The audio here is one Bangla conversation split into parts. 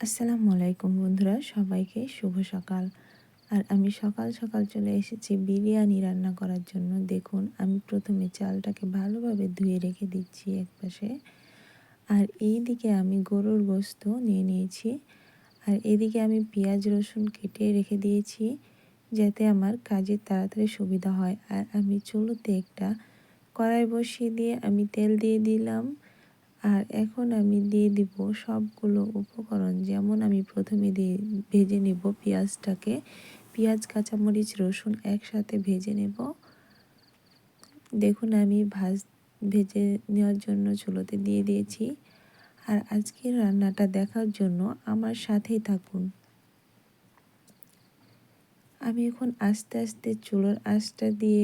আসসালামু আলাইকুম বন্ধুরা, সবাইকে শুভ সকাল। আর আমি সকাল সকাল চলে এসেছি বিরিয়ানি রান্না করার জন্য। দেখুন, আমি প্রথমে চালটাকে ভালোভাবে ধুয়ে রেখে দিচ্ছি একপাশে। আর এই দিকে আমি গরুর গোস্ত নিয়ে নিয়েছি। আর এদিকে আমি পেঁয়াজ রসুন কেটে রেখে দিয়েছি, যাতে আমার কাজের তাড়াতাড়ি সুবিধা হয়। আর আমি চুলোতে একটা কড়াই বসিয়ে দিয়ে আমি তেল দিয়ে দিলাম। আর এখন আমি দিয়ে দিব সবগুলো উপকরণ। যেমন আমি প্রথমে দিয়ে ভেজে নেব পেঁয়াজটাকে। পেঁয়াজ, কাঁচামরিচ, রসুন একসাথে ভেজে নেব। দেখুন, আমি ভাজ, ভেজে নেওয়ার জন্য চুলোতে দিয়ে দিয়েছি। আর আজকের রান্নাটা দেখার জন্য আমার সাথেই থাকুন। আমি এখন আস্তে আস্তে চুলোর আঁচটা দিয়ে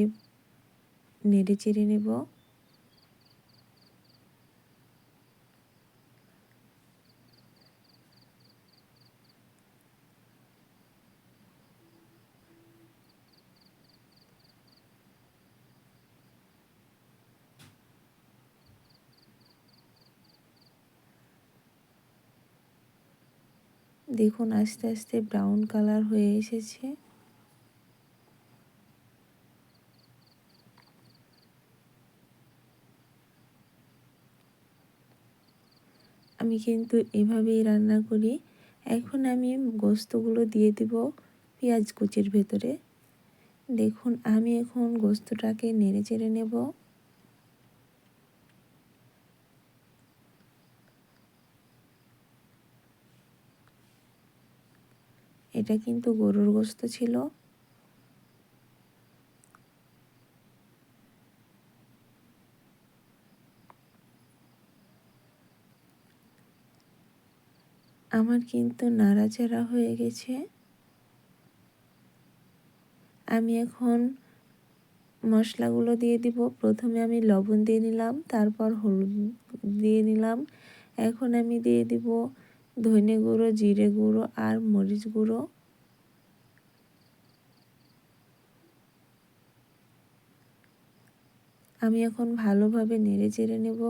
নেড়ে চেড়ে নেব। দেখুন, আস্তে আস্তে ব্রাউন কালার হয়ে এসেছে। আমি কিন্তু এভাবেই রান্না করি। এখন আমি গোস্তগুলো দিয়ে দিব পেঁয়াজ কুচির ভেতরে। দেখুন, আমি এখন গোস্তটাকে নেড়ে চেড়ে নেব। এটা কিন্তু গরুর গোস্ত ছিল। আমার কিন্তু নাড়াচাড়া হয়ে গেছে। আমি এখন মশলাগুলো দিয়ে দিব। প্রথমে আমি লবণ দিয়ে নিলাম, তারপর হলুদ দিয়ে নিলাম। এখন আমি দিয়ে দিব ধনে গুঁড়ো জিরে গুঁড়ো আর মরিচ গুঁড়ো। আমি এখন ভালোভাবে নেড়ে চেড়ে নেব।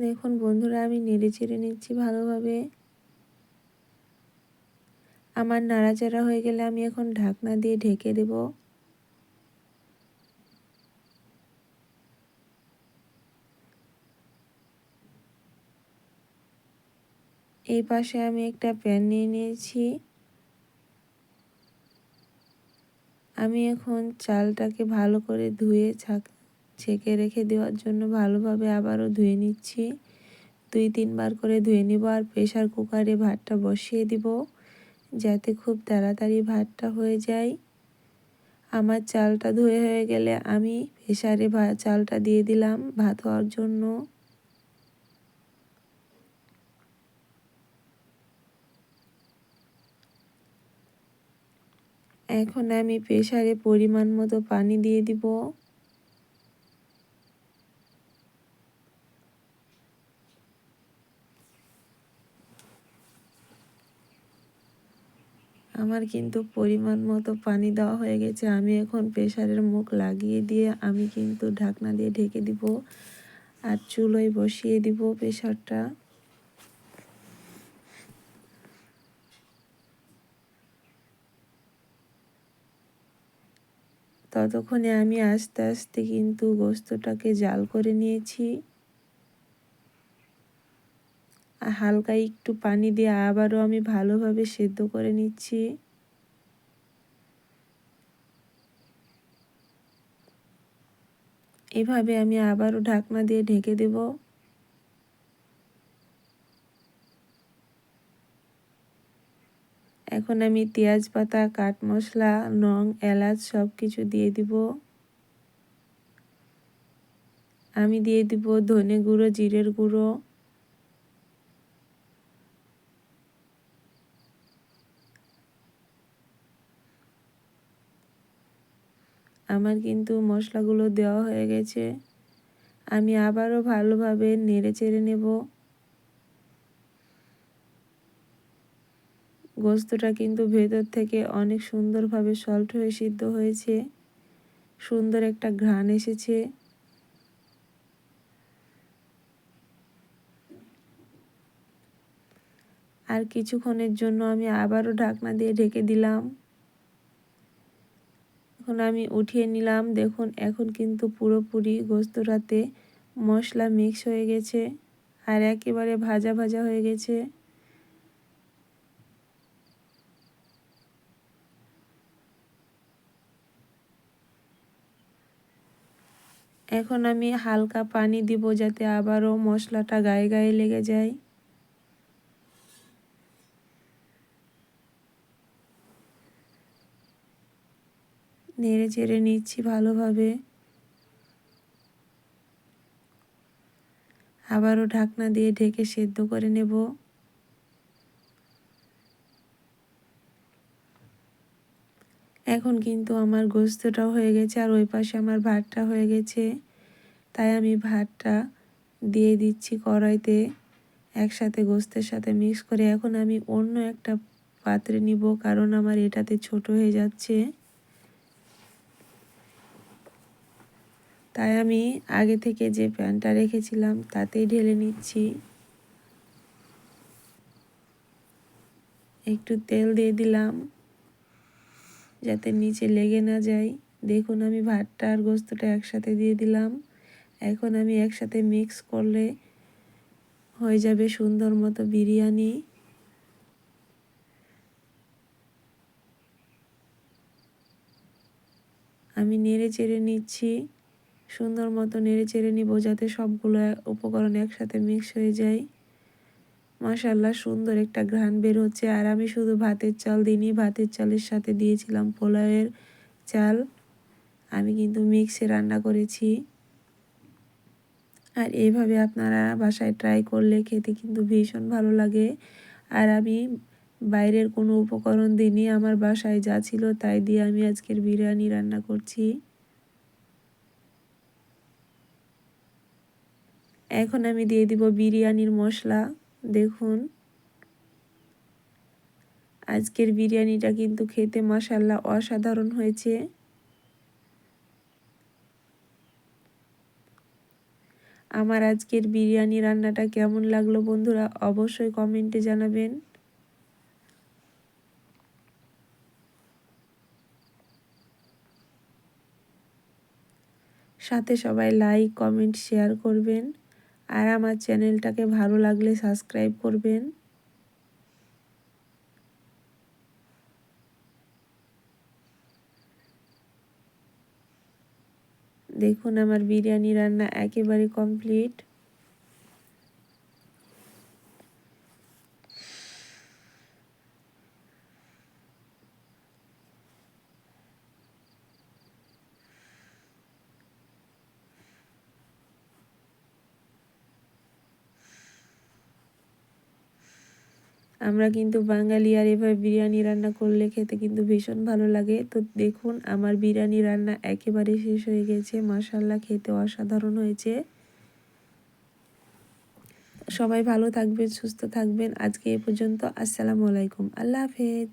দেখুন বন্ধুরা, আমি নেড়ে চেড়ে নিচ্ছি ভালোভাবে। আমার নাড়াচাড়া হয়ে গেলে আমি এখন ঢাকনা দিয়ে ঢেকে দেব। এই পাশে আমি একটা প্যান নিয়ে নিয়েছি। আমি এখন চালটাকে ভালো করে ধুয়ে ছাক ছেঁকে রেখে দেওয়ার জন্য ভালোভাবে আবারও ধুয়ে নিচ্ছি। দুই, তিনবার করে ধুয়ে নিব আর প্রেশার কুকারে ভাতটা বসিয়ে দিব যাতে খুব তাড়াতাড়ি ভাতটা হয়ে যায়। আমার চালটা ধুয়ে হয়ে গেলে আমি প্রেশারে চালটা দিয়ে দিলাম ভাত হওয়ার জন্য। এখন আমি প্রেশারে পরিমাণ মতো পানি দিয়ে দিব। আমার কিন্তু পরিমাণ মতো পানি দেওয়া হয়ে গেছে। আমি এখন প্রেশারের মুখ লাগিয়ে দিয়ে আমি কিন্তু ঢাকনা দিয়ে ঢেকে দিব আর চুলোয় বসিয়ে দিব প্রেশারটা ততক্ষণে আমি আস্তে আস্তে কিন্তু গোস্তটাকে জাল করে নিয়েছি। হালকা একটু পানি দিয়ে আবারও আমি ভালোভাবে সেদ্ধ করে নিচ্ছি। এভাবে আমি আবারও ঢাকনা দিয়ে ঢেকে দেব। এখন আমি পেঁয়াজ পাতা, কাঠ মশলা নং এলাচ সব কিছু দিয়ে দিব। আমি দিয়ে দিব ধনে গুঁড়ো, জিরের গুঁড়ো। আমার কিন্তু মশলাগুলো দেওয়া হয়ে গেছে। আমি আবারও ভালোভাবে নেড়ে চেড়ে নেব। গোস্তটা কিন্তু ভেতর থেকে অনেক সুন্দরভাবে সল্ট হয়ে সিদ্ধ হয়েছে। সুন্দর একটা ঘ্রাণ এসেছে। আর কিছুক্ষণের জন্য আমি আবারও ঢাকনা দিয়ে ঢেকে দিলাম। এখন আমি উঠিয়ে নিলাম। দেখুন, এখন কিন্তু পুরোপুরি গোস্তটাতে মশলা মিক্স হয়ে গেছে আর একেবারে ভাজা ভাজা হয়ে গেছে। এখন আমি হালকা পানি দিব যাতে আবারও মশলাটা গায়ে গায়ে লেগে যায়। নেড়ে চেড়ে নিচ্ছি ভালোভাবে। আবারও ঢাকনা দিয়ে ঢেকে সেদ্ধ করে নেব। এখন কিন্তু আমার গোস্তটাও হয়ে গেছে আর ওই পাশে আমার ভাতটা হয়ে গেছে। তাই আমি ভাতটা দিয়ে দিচ্ছি কড়াইতে একসাথে গোস্তের সাথে মিক্স করে। এখন আমি অন্য একটা পাত্রে নিব কারণ আমার এটাতে ছোট হয়ে যাচ্ছে। তাই আমি আগে থেকে যে প্যানটা রেখেছিলাম তাতেই ঢেলে নিচ্ছি। একটু তেল দিয়ে দিলাম, যাতে নিচে লেগে না যায়। দেখুন, আমি ভাতটা আর গোস্তটা একসাথে দিয়ে দিলাম। এখন আমি একসাথে মিক্স করলে হয়ে যাবে সুন্দর মতো বিরিয়ানি। আমি নেড়ে চেড়ে নিচ্ছি। সুন্দর মতো নেড়ে চেড়ে নিব যাতে সবগুলো উপকরণ একসাথে মিক্স হয়ে যায়। মাসাল্লাহ সুন্দর একটা ঘ্রাণ বের হচ্ছে। আর আমি শুধু ভাতের চাল দিইনি, ভাতের চালের সাথে দিয়েছিলাম পোলাওয়ের চাল। আমি কিন্তু মিক্সে রান্না করেছি। আর এইভাবে আপনারা বাসায় ট্রাই করলে খেতে কিন্তু ভীষণ ভালো লাগে। আর আমি বাইরের কোনো উপকরণ দিইনি, আমার বাসায় যা ছিল তাই দিয়ে আমি আজকের বিরিয়ানি রান্না করছি। এখন আমি দিয়ে দিব বিরিয়ানির মশলা। দেখুন। আজকের বিরিয়ানিটা কিন্তু খেতে মশাল্লা অসাধারণ হয়েছে। আমার আজকের বিরিয়ানি রান্নাটা কেমন লাগল বন্ধুরা অবশ্যই কমেন্টে জানাবেন। সাথে সবাই লাইক, কমেন্ট, শেয়ার করবেন। আর আমার চ্যানেলটাকে ভালো লাগলে সাবস্ক্রাইব করবেন। দেখুন আমার বিরিয়ানি রান্না একেবারে কমপ্লিট। আমরা কিন্তু বাঙালি আর এভাবে বিরিয়ানি রান্না করলে খেতে কিন্তু ভীষণ ভালো লাগে। তো দেখুন, আমার বিরিয়ানি রান্না একেবারে শেষ হয়ে গেছে। মাসাল্লাহ খেতে অসাধারণ হয়েছে। সবাই ভালো থাকবেন, সুস্থ থাকবেন। আজকে এ পর্যন্ত। আসসালামু আলাইকুম। আল্লাহ হাফেজ।